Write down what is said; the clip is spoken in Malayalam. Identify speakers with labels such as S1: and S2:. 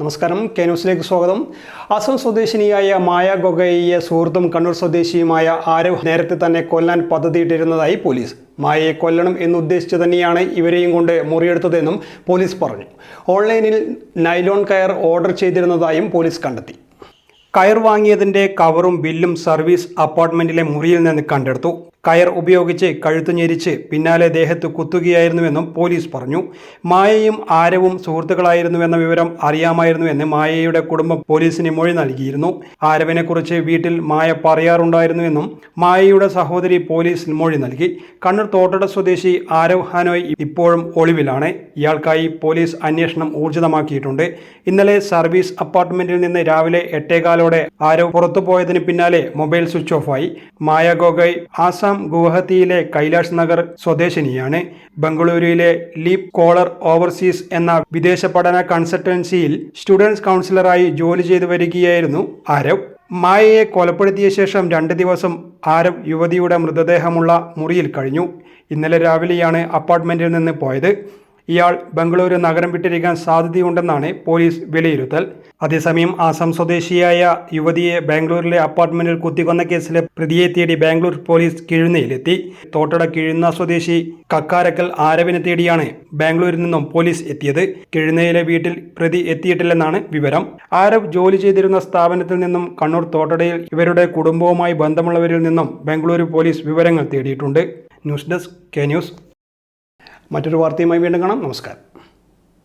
S1: നമസ്കാരം. കെ ന്യൂസിലേക്ക് സ്വാഗതം. അസം സ്വദേശിനിയായ മായ ഗൊഗയെ സുഹൃത്തും കണ്ണൂർ സ്വദേശിയുമായ ആരവ് നേരത്തെ തന്നെ കൊല്ലാൻ പദ്ധതിയിട്ടിരുന്നതായി പോലീസ്. മായയെ കൊല്ലണം എന്നുദ്ദേശിച്ച് തന്നെയാണ് ഇവരെയും കൊണ്ട് മുറിയെടുത്തതെന്നും പോലീസ് പറഞ്ഞു. ഓൺലൈനിൽ നൈലോൺ കയർ ഓർഡർ ചെയ്തിരുന്നതായും പോലീസ് കണ്ടെത്തി. കയർ വാങ്ങിയതിന്റെ കവറും ബില്ലും സർവീസ് അപ്പാർട്ട്മെന്റിലെ മുറിയിൽ നിന്ന് കണ്ടെടുത്തു. കയർ ഉപയോഗിച്ച് കഴുത്തു ഞെരിച്ച് പിന്നാലെ ദേഹത്ത് കുത്തുകയായിരുന്നുവെന്നും പോലീസ് പറഞ്ഞു. മായയും ആരവും സുഹൃത്തുക്കളായിരുന്നുവെന്ന വിവരം അറിയാമായിരുന്നുവെന്ന് മായയുടെ കുടുംബം പോലീസിന് മൊഴി നൽകിയിരുന്നു. ആരവിനെക്കുറിച്ച് വീട്ടിൽ മായ പറയാറുണ്ടായിരുന്നുവെന്നും മായയുടെ സഹോദരി പോലീസിന് മൊഴി നൽകി. കണ്ണൂർ തോട്ടട സ്വദേശി ആരവ് ഹാനോയ് ഇപ്പോഴും ഒളിവിലാണ്. ഇയാൾക്കായി പോലീസ് അന്വേഷണം ഊർജിതമാക്കിയിട്ടുണ്ട്. ഇന്നലെ സർവീസ് അപ്പാർട്ട്മെന്റിൽ നിന്ന് രാവിലെ എട്ടേകാലോടെ ആരവ് പുറത്തുപോയതിന് പിന്നാലെ മൊബൈൽ സ്വിച്ച് ഓഫായി. മായ ഗോഗോയ് ആസാം ഗുവാഹത്തിയിലെ കൈലാഷ് നഗർ സ്വദേശിനിയാണ്. ബംഗളൂരുവിലെ ലീപ് കോളർ ഓവർസീസ് എന്ന വിദേശ പഠന കൺസൾട്ടൻസിയിൽ സ്റ്റുഡൻസ് കൗൺസിലറായി ജോലി ചെയ്തു വരികയായിരുന്നു ആരവ്. മായയെ കൊലപ്പെടുത്തിയ ശേഷം രണ്ട് ദിവസം ആരവ് യുവതിയുടെ മൃതദേഹമുള്ള മുറിയിൽ കഴിഞ്ഞു. ഇന്നലെ രാവിലെയാണ് അപ്പാർട്ട്മെന്റിൽ നിന്ന് പോയത്. ഇയാൾ ബംഗളൂരു നഗരം വിട്ടിരിക്കാൻ സാധ്യതയുണ്ടെന്നാണ് പോലീസ് വിലയിരുത്തൽ. അതേസമയം ആസാം സ്വദേശിയായ യുവതിയെ ബാംഗ്ലൂരിലെ അപ്പാർട്ട്മെന്റിൽ കുത്തിക്കൊന്ന കേസിലെ പ്രതിയെ തേടി ബാംഗ്ലൂർ പോലീസ് കിഴുന്നയിലെത്തി തോട്ടട കിഴുന്ന സ്വദേശി കക്കാരക്കൽ ആരവിനെ തേടിയാണ് ബാംഗ്ലൂരിൽ നിന്നും പോലീസ് എത്തിയത്. കിഴുന്നയിലെ വീട്ടിൽ പ്രതി എത്തിയിട്ടില്ലെന്നാണ് വിവരം. ആരവ് ജോലി ചെയ്തിരുന്ന സ്ഥാപനത്തിൽ നിന്നും കണ്ണൂർ തോട്ടടയിൽ ഇവരുടെ കുടുംബവുമായി ബന്ധമുള്ളവരിൽ നിന്നും ബാംഗ്ലൂരു പോലീസ് വിവരങ്ങൾ തേടിയിട്ടുണ്ട്. News desk K news. മറ്റൊരു വാർത്തയുമായി വീണ്ടും കാണാം. നമസ്കാരം.